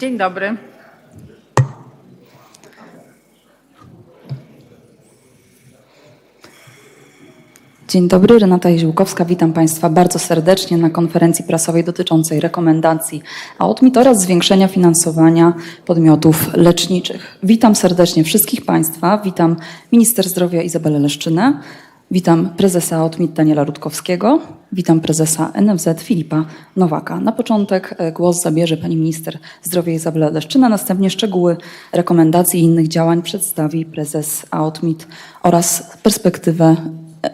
Dzień dobry. Dzień dobry, Renata Jeziłkowska. Witam Państwa bardzo serdecznie na konferencji prasowej dotyczącej rekomendacji AOTMIT oraz zwiększenia finansowania podmiotów leczniczych. Witam serdecznie wszystkich Państwa. Witam Minister Zdrowia Izabelę Leszczynę. Witam prezesa AOTMIT Daniela Rutkowskiego. Witam prezesa NFZ Filipa Nowaka. Na początek e, głos zabierze pani minister zdrowia Izabela Leszczyna, następnie szczegóły rekomendacji i innych działań przedstawi prezes AOTMIT oraz perspektywę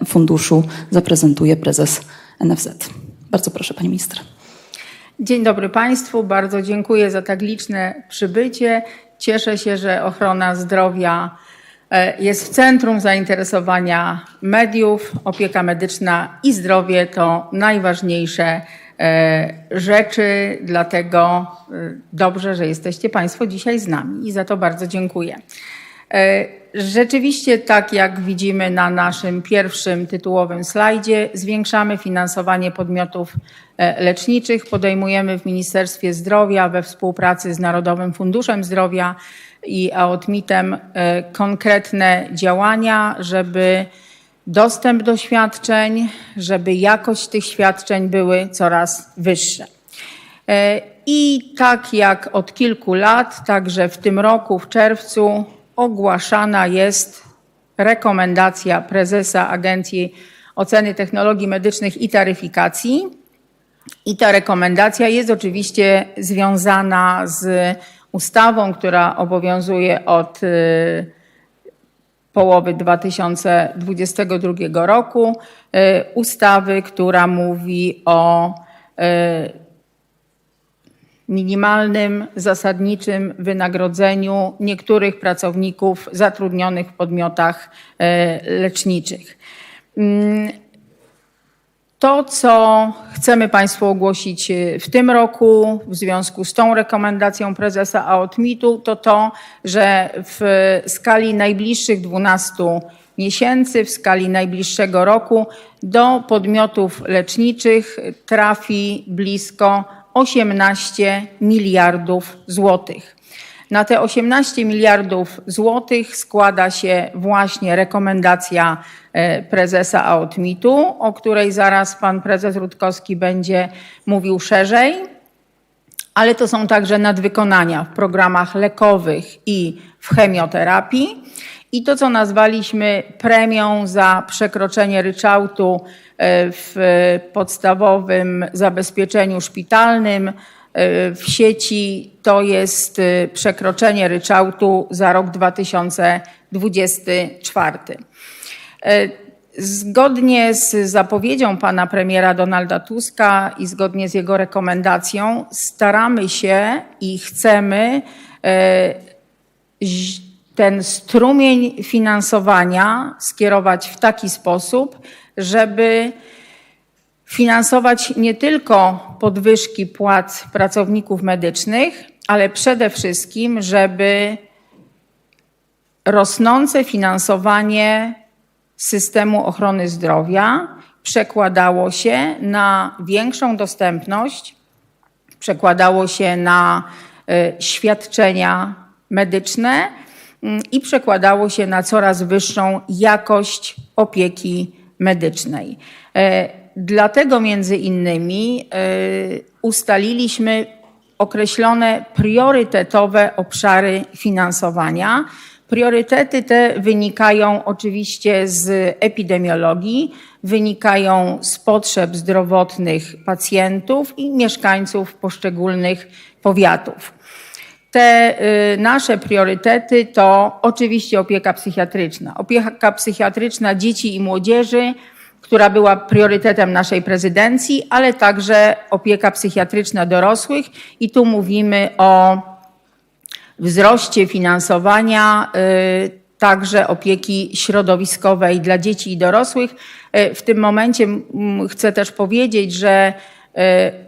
funduszu zaprezentuje prezes NFZ. Bardzo proszę pani minister. Dzień dobry Państwu. Bardzo dziękuję za tak liczne przybycie. Cieszę się, że ochrona zdrowia jest w centrum zainteresowania mediów. Opieka medyczna i zdrowie to najważniejsze e, rzeczy, dlatego e, dobrze, że jesteście Państwo dzisiaj z nami i za to bardzo dziękuję. Rzeczywiście, tak jak widzimy na naszym pierwszym tytułowym slajdzie, zwiększamy finansowanie podmiotów leczniczych. Podejmujemy w Ministerstwie Zdrowia we współpracy z Narodowym Funduszem Zdrowia i AOTMIT-em konkretne działania, żeby dostęp do świadczeń, żeby jakość tych świadczeń były coraz wyższe. I tak jak od kilku lat, także w tym roku, w czerwcu, ogłaszana jest rekomendacja prezesa Agencji Oceny Technologii Medycznych i Taryfikacji. I ta rekomendacja jest oczywiście związana z ustawą, która obowiązuje od y, połowy 2022 roku. Y, ustawy, która mówi o y, minimalnym, zasadniczym wynagrodzeniu niektórych pracowników zatrudnionych w podmiotach leczniczych. Mm, To, co chcemy Państwu ogłosić w tym roku w związku z tą rekomendacją prezesa AOTMIT-u, to to, że w skali najbliższych 12 miesięcy, w skali najbliższego roku do podmiotów leczniczych trafi blisko 18 miliardów złotych. Na te 18 miliardów złotych składa się właśnie rekomendacja prezesa AOTMIT-u, o której zaraz pan prezes Rutkowski będzie mówił szerzej, ale to są także nadwykonania w programach lekowych i w chemioterapii. I to, co nazwaliśmy premią za przekroczenie ryczałtu w podstawowym zabezpieczeniu szpitalnym w sieci, to jest przekroczenie ryczałtu za rok 2024. Zgodnie z zapowiedzią pana premiera Donalda Tuska i zgodnie z jego rekomendacją staramy się i chcemy ten strumień finansowania skierować w taki sposób, żeby finansować nie tylko podwyżki płac pracowników medycznych, ale przede wszystkim, żeby rosnące finansowanie systemu ochrony zdrowia przekładało się na większą dostępność, przekładało się na świadczenia medyczne i przekładało się na coraz wyższą jakość opieki medycznej. Dlatego między innymi ustaliliśmy określone priorytetowe obszary finansowania. Priorytety te wynikają oczywiście z epidemiologii, wynikają z potrzeb zdrowotnych pacjentów i mieszkańców poszczególnych powiatów. Te nasze priorytety to oczywiście opieka psychiatryczna. Opieka psychiatryczna dzieci i młodzieży, która była priorytetem naszej prezydencji, ale także opieka psychiatryczna dorosłych. I tu mówimy o wzroście finansowania także opieki środowiskowej dla dzieci i dorosłych. W tym momencie chcę też powiedzieć, że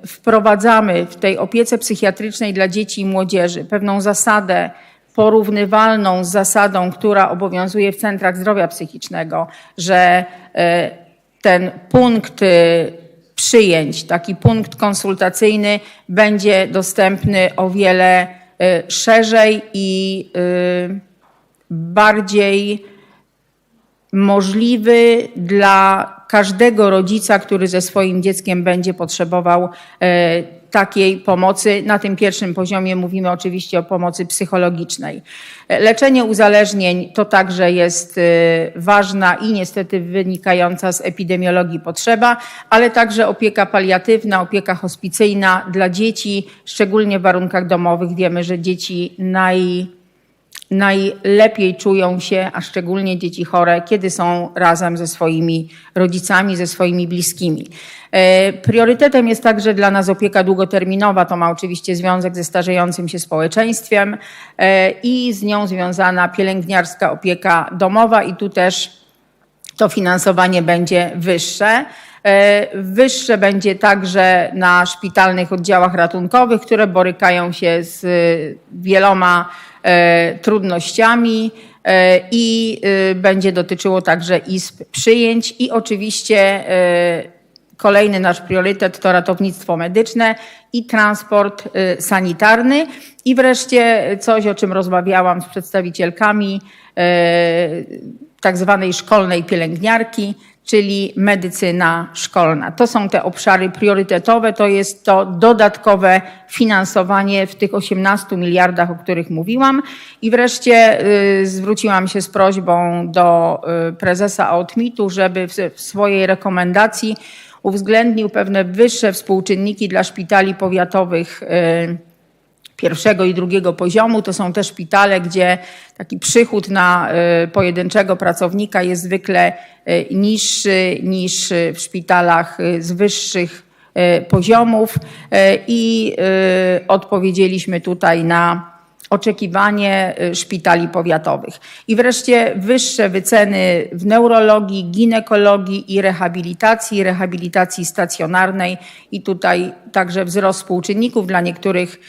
wprowadzamy w tej opiece psychiatrycznej dla dzieci i młodzieży pewną zasadę porównywalną z zasadą, która obowiązuje w centrach zdrowia psychicznego, że ten punkt przyjęć. Taki punkt konsultacyjny będzie dostępny o wiele y, szerzej i y, bardziej możliwy dla każdego rodzica, który ze swoim dzieckiem będzie potrzebował e, takiej pomocy. Na tym pierwszym poziomie mówimy oczywiście o pomocy psychologicznej. E, Leczenie uzależnień to także jest e, ważna i niestety wynikająca z epidemiologii potrzeba, ale także opieka paliatywna, opieka hospicyjna dla dzieci, szczególnie w warunkach domowych. Wiemy, że dzieci naj najlepiej czują się, a szczególnie dzieci chore, kiedy są razem ze swoimi rodzicami, ze swoimi bliskimi. E, Priorytetem jest także dla nas opieka długoterminowa. To ma oczywiście związek ze starzejącym się społeczeństwem e, i z nią związana pielęgniarska opieka domowa i tu też to finansowanie będzie wyższe. E, Wyższe będzie także na szpitalnych oddziałach ratunkowych, które borykają się z wieloma trudnościami e, i y, będzie dotyczyło także izb przyjęć i oczywiście e, Kolejny nasz priorytet to ratownictwo medyczne i transport y, sanitarny. I wreszcie coś, o czym rozmawiałam z przedstawicielkami tak zwanej szkolnej pielęgniarki, czyli medycyna szkolna. To są te obszary priorytetowe, to jest to dodatkowe finansowanie w tych 18 miliardach, o których mówiłam. I wreszcie y, zwróciłam się z prośbą do y, prezesa OTMIT-u, żeby w, w swojej rekomendacji uwzględnił pewne wyższe współczynniki dla szpitali powiatowych y, pierwszego i drugiego poziomu. To są te szpitale, gdzie taki przychód na y, pojedynczego pracownika jest zwykle y, niższy niż w szpitalach y, z wyższych poziomów i odpowiedzieliśmy tutaj na oczekiwanie szpitali powiatowych. I wreszcie wyższe wyceny w neurologii, ginekologii i rehabilitacji, rehabilitacji stacjonarnej i tutaj także wzrost współczynników dla niektórych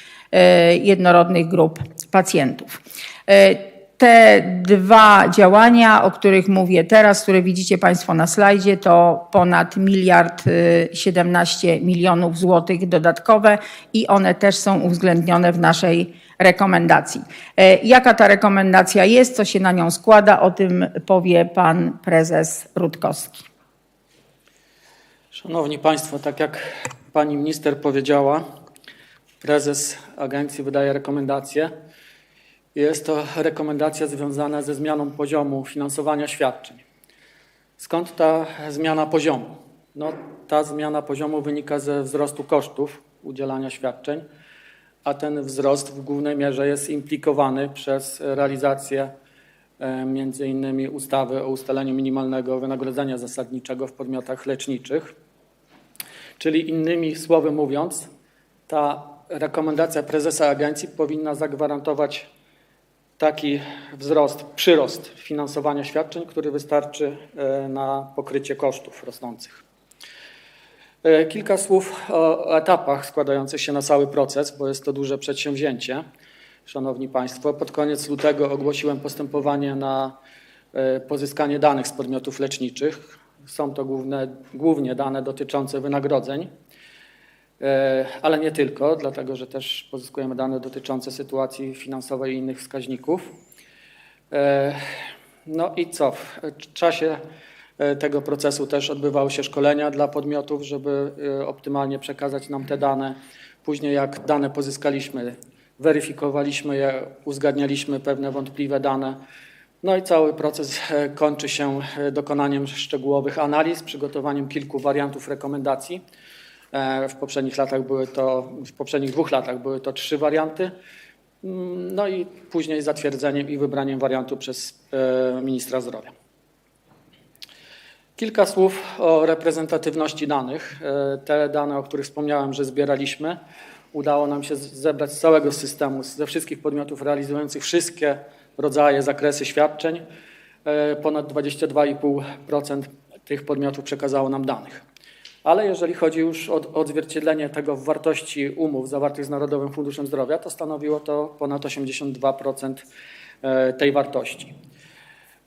jednorodnych grup pacjentów. Y, Te dwa działania, o których mówię teraz, które widzicie Państwo na slajdzie, to ponad miliard y, 17 milionów złotych dodatkowe i one też są uwzględnione w naszej rekomendacji. E, Jaka ta rekomendacja jest, co się na nią składa, o tym powie pan prezes Rutkowski. Szanowni Państwo, tak jak Pani Minister powiedziała, prezes agencji wydaje rekomendacje. Jest to rekomendacja związana ze zmianą poziomu finansowania świadczeń. Skąd ta zmiana poziomu? No, ta zmiana poziomu wynika ze wzrostu kosztów udzielania świadczeń, a ten wzrost w głównej mierze jest implikowany przez realizację e, między innymi ustawy o ustaleniu minimalnego wynagrodzenia zasadniczego w podmiotach leczniczych. Czyli innymi słowy mówiąc, ta rekomendacja prezesa agencji powinna zagwarantować taki wzrost, przyrost finansowania świadczeń, który wystarczy e, na pokrycie kosztów rosnących. E, Kilka słów o etapach składających się na cały proces, bo jest to duże przedsięwzięcie. Szanowni Państwo, pod koniec lutego ogłosiłem postępowanie na e, pozyskanie danych z podmiotów leczniczych. Są to główne, głównie dane dotyczące wynagrodzeń, ale nie tylko, dlatego że też pozyskujemy dane dotyczące sytuacji finansowej i innych wskaźników. E, No i co? W czasie e, tego procesu też odbywały się szkolenia dla podmiotów, żeby e, optymalnie przekazać nam te dane. Później jak dane pozyskaliśmy, weryfikowaliśmy je, uzgadnialiśmy pewne wątpliwe dane. No i cały proces e, kończy się e, dokonaniem szczegółowych analiz, przygotowaniem kilku wariantów rekomendacji. E, W poprzednich latach były to, w poprzednich dwóch latach były to trzy warianty. Mm, No i później zatwierdzeniem i wybraniem wariantu przez e, ministra zdrowia. Kilka słów o reprezentatywności danych. E, Te dane, o których wspomniałem, że zbieraliśmy, udało nam się zebrać z całego systemu, ze wszystkich podmiotów realizujących wszystkie rodzaje, zakresy świadczeń. Ponad 22,5% tych podmiotów przekazało nam danych. Ale jeżeli chodzi już o odzwierciedlenie tego w wartości umów zawartych z Narodowym Funduszem Zdrowia, to stanowiło to ponad 82% e, tej wartości.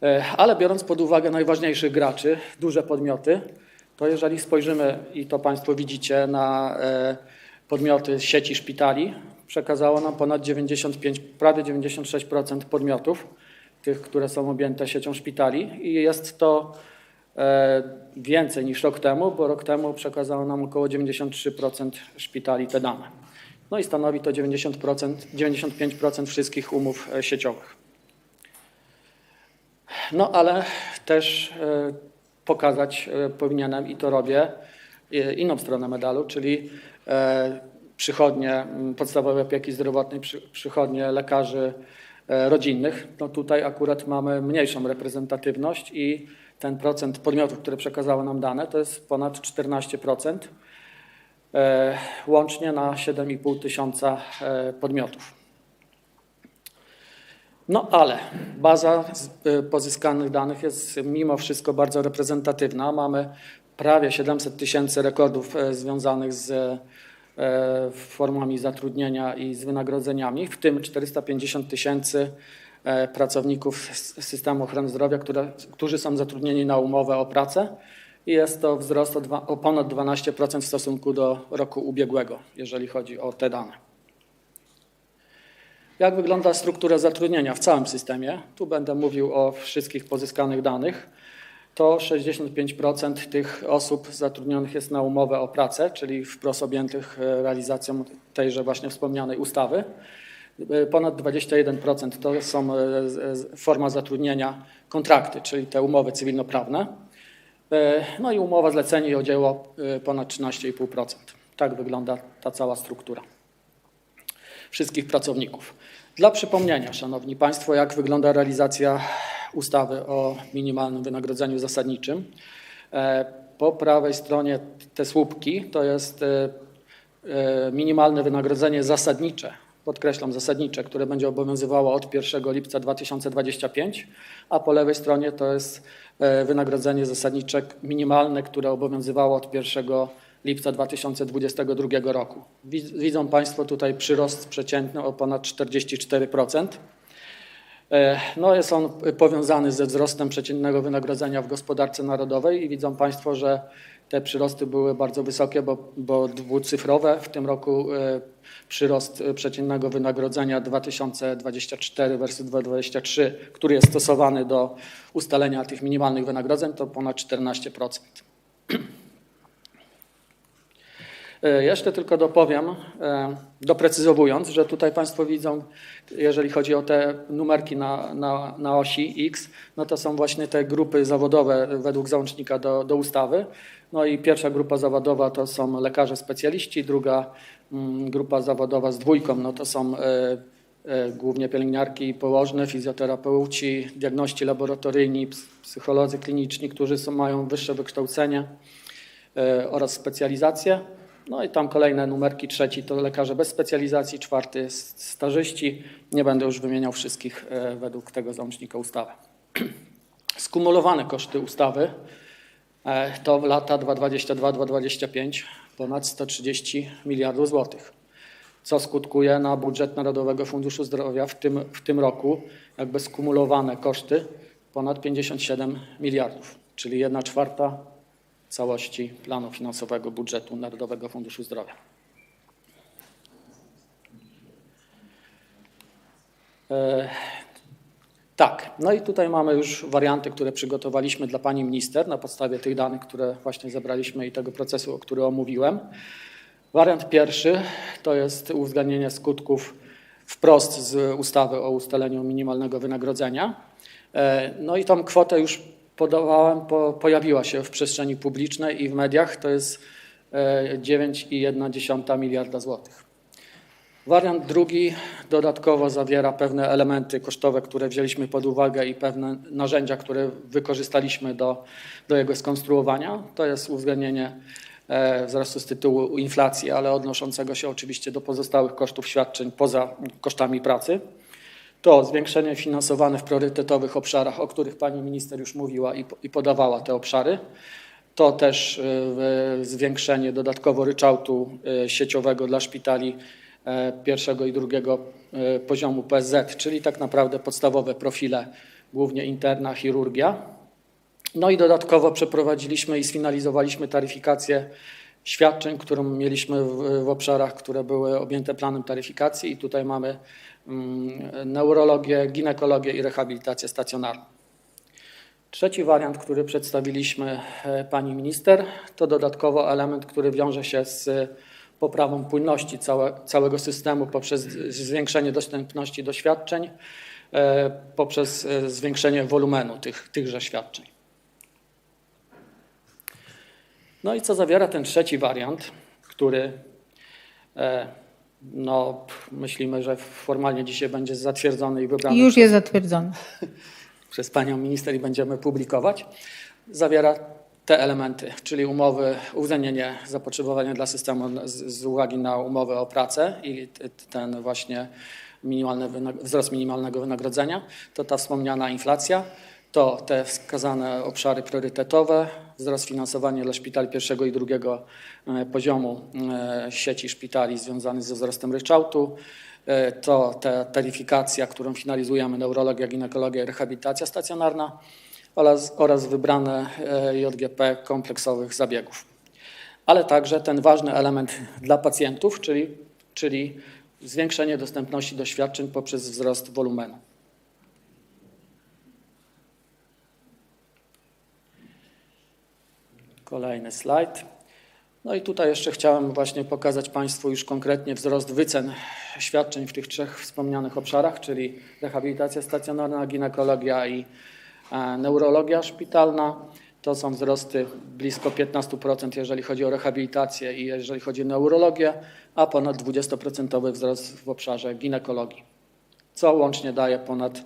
E, Ale biorąc pod uwagę najważniejszych graczy, duże podmioty, to jeżeli spojrzymy, i to Państwo widzicie, na e, podmioty sieci szpitali, przekazało nam ponad 95, prawie 96% podmiotów, tych, które są objęte siecią szpitali i jest to więcej niż rok temu, bo rok temu przekazało nam około 93% szpitali te dane. No i stanowi to 90%, 95% wszystkich umów e, sieciowych. No ale też e, pokazać e, powinienem i to robię e, inną stronę medalu, czyli e, przychodnie podstawowej opieki zdrowotnej, przy, przychodnie lekarzy e, rodzinnych. No tutaj akurat mamy mniejszą reprezentatywność i ten procent podmiotów, które przekazały nam dane, to jest ponad 14%, e, łącznie na 7,5 tysiąca e, podmiotów. No ale baza y, pozyskanych danych jest mimo wszystko bardzo reprezentatywna. Mamy prawie 700 tysięcy rekordów e, związanych z e, formami zatrudnienia i z wynagrodzeniami, w tym 450 tysięcy e, pracowników s- systemu ochrony zdrowia, które, którzy są zatrudnieni na umowę o pracę i jest to wzrost o, dwa, o ponad 12% w stosunku do roku ubiegłego, jeżeli chodzi o te dane. Jak wygląda struktura zatrudnienia w całym systemie? Tu będę mówił o wszystkich pozyskanych danych. To 65% tych osób zatrudnionych jest na umowę o pracę, czyli wprost objętych e, realizacją tejże właśnie wspomnianej ustawy. E, Ponad 21% to są e, z- forma zatrudnienia kontrakty, czyli te umowy cywilnoprawne. E, No i umowa zlecenie i o dzieło e, ponad 13,5%. Tak wygląda ta cała struktura wszystkich pracowników. Dla przypomnienia, Szanowni Państwo, jak wygląda realizacja ustawy o minimalnym wynagrodzeniu zasadniczym. E, Po prawej stronie te słupki to jest e, e, minimalne wynagrodzenie zasadnicze, podkreślam zasadnicze, które będzie obowiązywało od 1 lipca 2025, a po lewej stronie to jest e, wynagrodzenie zasadnicze minimalne, które obowiązywało od 1 lipca 2022 roku. Wid- Widzą Państwo tutaj przyrost przeciętny o ponad 44%. E, No jest on powiązany ze wzrostem przeciętnego wynagrodzenia w gospodarce narodowej i widzą Państwo, że te przyrosty były bardzo wysokie, bo, bo dwucyfrowe. W tym roku e, przyrost e, przeciętnego wynagrodzenia 2024 versus 2023, który jest stosowany do ustalenia tych minimalnych wynagrodzeń, to ponad 14%. E, Jeszcze tylko dopowiem, e, doprecyzowując, że tutaj Państwo widzą, jeżeli chodzi o te numerki na, na, na osi X, no to są właśnie te grupy zawodowe według załącznika do, do ustawy. No i pierwsza grupa zawodowa to są lekarze specjaliści, druga mm, grupa zawodowa z dwójką, no to są e, głównie pielęgniarki położne, fizjoterapeuci, diagności laboratoryjni, ps- psycholodzy kliniczni, którzy są, mają wyższe wykształcenie oraz specjalizację. No i tam kolejne numerki, trzeci to lekarze bez specjalizacji, czwarty jest stażyści. Nie będę już wymieniał wszystkich e, według tego załącznika ustawy. Skumulowane koszty ustawy e, to w lata 2022-2025 ponad 130 miliardów złotych, co skutkuje na budżet Narodowego Funduszu Zdrowia w tym, w tym roku jakby skumulowane koszty ponad 57 miliardów, czyli 1 czwarta całości planu finansowego budżetu Narodowego Funduszu Zdrowia. E, Tak, no i tutaj mamy już warianty, które przygotowaliśmy dla pani minister na podstawie tych danych, które właśnie zebraliśmy i tego procesu, który omówiłem. Wariant pierwszy to jest uwzględnienie skutków wprost z ustawy o ustaleniu minimalnego wynagrodzenia. E, No i tą kwotę już podawałem, po, pojawiła się w przestrzeni publicznej i w mediach, to jest e, 9,1 miliarda złotych. Wariant drugi dodatkowo zawiera pewne elementy kosztowe, które wzięliśmy pod uwagę i pewne narzędzia, które wykorzystaliśmy do, do jego skonstruowania. To jest uwzględnienie e, wzrostu z tytułu inflacji, ale odnoszącego się oczywiście do pozostałych kosztów świadczeń poza kosztami pracy. To zwiększenie finansowane w priorytetowych obszarach, o których pani minister już mówiła i, i podawała te obszary. To też y, zwiększenie dodatkowo ryczałtu y, sieciowego dla szpitali e, pierwszego i drugiego e, poziomu PSZ, czyli tak naprawdę podstawowe profile, głównie interna, chirurgia. No i dodatkowo przeprowadziliśmy i sfinalizowaliśmy taryfikację świadczeń, którą mieliśmy w, w obszarach, które były objęte planem taryfikacji i tutaj mamy neurologię, ginekologię i rehabilitację stacjonarną. Trzeci wariant, który przedstawiliśmy e, pani minister, to dodatkowo element, który wiąże się z poprawą płynności całe, całego systemu poprzez zwiększenie dostępności do świadczeń, e, poprzez e, zwiększenie wolumenu tych, tychże świadczeń. No i co zawiera ten trzeci wariant, który no, myślimy, że formalnie dzisiaj będzie zatwierdzony i wybrany Już jest zatwierdzony. przez panią minister i będziemy publikować, zawiera te elementy, czyli umowy, uwzględnienie zapotrzebowania dla systemu z, z uwagi na umowę o pracę i ten właśnie minimalny wzrost minimalnego wynagrodzenia, to ta wspomniana inflacja, to te wskazane obszary priorytetowe, wzrost finansowania dla szpitali pierwszego i drugiego e, poziomu e, sieci szpitali związany ze wzrostem ryczałtu, E, to ta taryfikacja, którą finalizujemy, neurologia, ginekologia i rehabilitacja stacjonarna oraz, oraz wybrane JGP kompleksowych zabiegów. Ale także ten ważny element dla pacjentów, czyli, czyli zwiększenie dostępności do świadczeń poprzez wzrost wolumenu. Kolejny slajd. No i tutaj jeszcze chciałem właśnie pokazać Państwu już konkretnie wzrost wycen świadczeń w tych trzech wspomnianych obszarach, czyli rehabilitacja stacjonarna, ginekologia i e, neurologia szpitalna. To są wzrosty blisko 15%, jeżeli chodzi o rehabilitację i jeżeli chodzi o neurologię, a ponad 20% wzrost w obszarze ginekologii, co łącznie daje ponad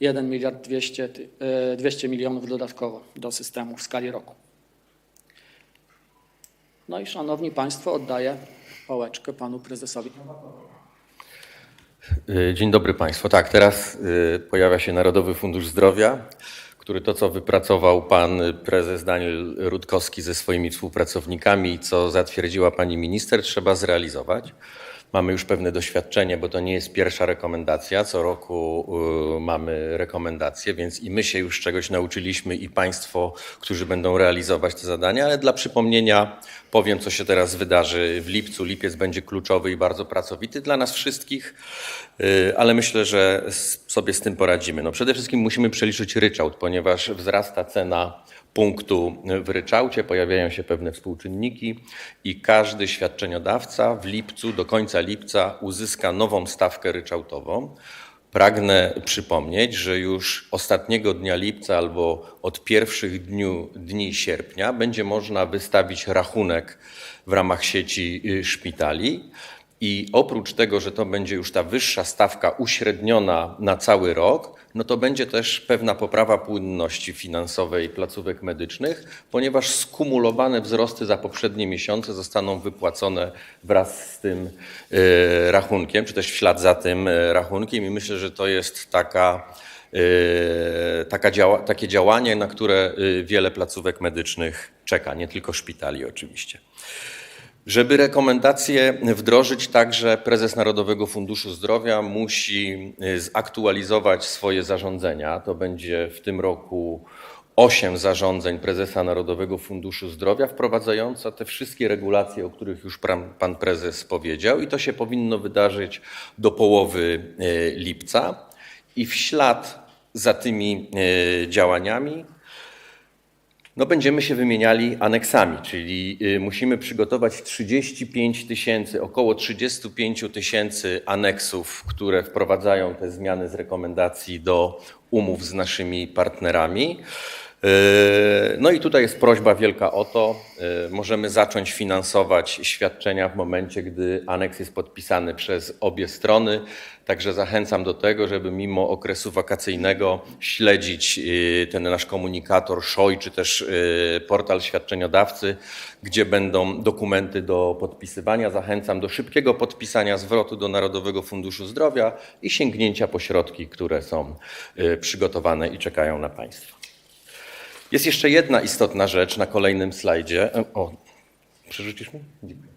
1 miliard 200, ty- e, 200 milionów dodatkowo do systemu w skali roku. No i szanowni Państwo, oddaję pałeczkę panu prezesowi. Y, Dzień dobry Państwu. Tak, teraz y, pojawia się Narodowy Fundusz Zdrowia, który to, co wypracował pan prezes Daniel Rutkowski ze swoimi współpracownikami co zatwierdziła pani minister, trzeba zrealizować. Mamy już pewne doświadczenie, bo to nie jest pierwsza rekomendacja. Co roku y, mamy rekomendacje, więc i my się już czegoś nauczyliśmy, i Państwo, którzy będą realizować te zadania, ale dla przypomnienia powiem, co się teraz wydarzy w lipcu. Lipiec będzie kluczowy i bardzo pracowity dla nas wszystkich, y, ale myślę, że sobie z tym poradzimy. No przede wszystkim musimy przeliczyć ryczałt, ponieważ wzrasta cena punktu w ryczałcie, pojawiają się pewne współczynniki i każdy świadczeniodawca w lipcu, do końca lipca uzyska nową stawkę ryczałtową. Pragnę przypomnieć, że już ostatniego dnia lipca albo od pierwszych dniu, dni sierpnia będzie można wystawić rachunek w ramach sieci y, szpitali. I oprócz tego, że to będzie już ta wyższa stawka uśredniona na cały rok, no to będzie też pewna poprawa płynności finansowej placówek medycznych, ponieważ skumulowane wzrosty za poprzednie miesiące zostaną wypłacone wraz z tym e, rachunkiem, czy też w ślad za tym e, rachunkiem i myślę, że to jest taka, taka działa, takie działanie, na które e, wiele placówek medycznych czeka, nie tylko szpitali oczywiście. Żeby rekomendacje wdrożyć, także prezes Narodowego Funduszu Zdrowia musi y, zaktualizować swoje zarządzenia. To będzie w tym roku osiem zarządzeń prezesa Narodowego Funduszu Zdrowia, wprowadzająca te wszystkie regulacje, o których już pan, prezes powiedział, i to się powinno wydarzyć do połowy y, lipca. I w ślad za tymi y, działaniami no będziemy się wymieniali aneksami, czyli y, musimy przygotować 35 tysięcy, około 35 tysięcy aneksów, które wprowadzają te zmiany z rekomendacji do umów z naszymi partnerami. Y, No i tutaj jest prośba wielka o to, y, możemy zacząć finansować świadczenia w momencie, gdy aneks jest podpisany przez obie strony. Także zachęcam do tego, żeby mimo okresu wakacyjnego śledzić y, ten nasz komunikator SZOJ, czy też y, portal świadczeniodawcy, gdzie będą dokumenty do podpisywania. Zachęcam do szybkiego podpisania zwrotu do Narodowego Funduszu Zdrowia i sięgnięcia po środki, które są y, przygotowane i czekają na Państwa. Jest jeszcze jedna istotna rzecz na kolejnym slajdzie. E, O, przerzucisz mi? Dziękuję.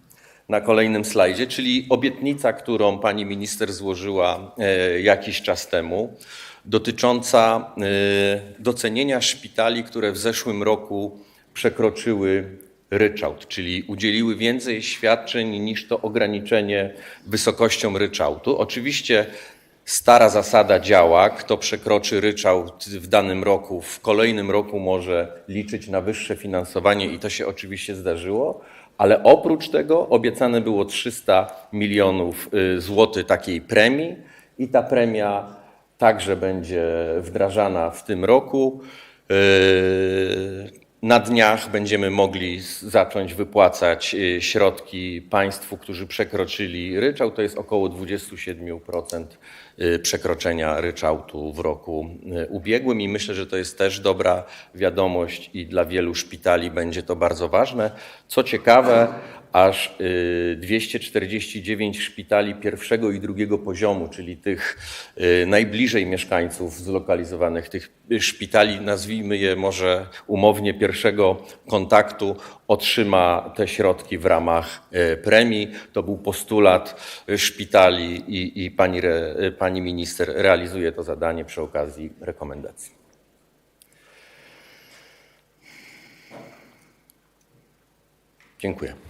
Na kolejnym slajdzie, czyli obietnica, którą pani minister złożyła e, jakiś czas temu, dotycząca e, docenienia szpitali, które w zeszłym roku przekroczyły ryczałt, czyli udzieliły więcej świadczeń niż to ograniczenie wysokością ryczałtu. Oczywiście stara zasada działa. Kto przekroczy ryczałt w danym roku, w kolejnym roku może liczyć na wyższe finansowanie i to się oczywiście zdarzyło. Ale oprócz tego obiecane było 300 milionów y, złotych takiej premii i ta premia także będzie wdrażana w tym roku. Na dniach będziemy mogli zacząć wypłacać y, środki państwu, którzy przekroczyli ryczałt. To jest około 27% y, przekroczenia ryczałtu w roku y, ubiegłym i myślę, że to jest też dobra wiadomość i dla wielu szpitali będzie to bardzo ważne. Co ciekawe, aż y, 249 szpitali pierwszego i drugiego poziomu, czyli tych y, najbliżej mieszkańców zlokalizowanych, tych y, szpitali, nazwijmy je może umownie pierwszego kontaktu, otrzyma te środki w ramach y, premii. To był postulat y, szpitali i, i pani, re, y, pani minister realizuje to zadanie przy okazji rekomendacji. Dziękuję.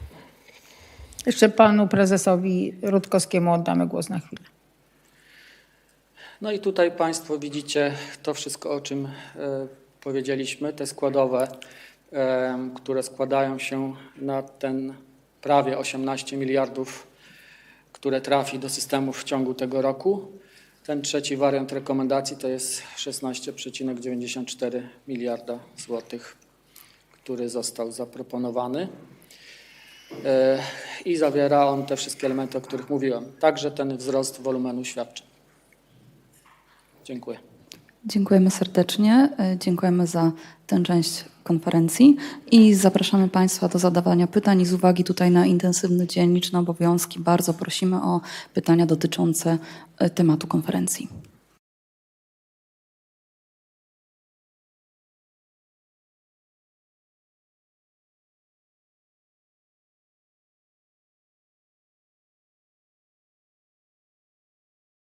Jeszcze panu prezesowi Rutkowskiemu oddamy głos na chwilę. No i tutaj Państwo widzicie to wszystko, o czym e, powiedzieliśmy, te składowe, e, które składają się na ten prawie 18 miliardów, które trafi do systemów w ciągu tego roku. Ten trzeci wariant rekomendacji to jest 16,94 miliarda złotych, który został zaproponowany. E, I zawiera on te wszystkie elementy, o których mówiłem, także ten wzrost wolumenu świadczeń. Dziękuję. Dziękujemy serdecznie. E, Dziękujemy za tę część konferencji i zapraszamy Państwa do zadawania pytań i z uwagi tutaj na intensywny dzień, liczne obowiązki, bardzo prosimy o pytania dotyczące e, tematu konferencji.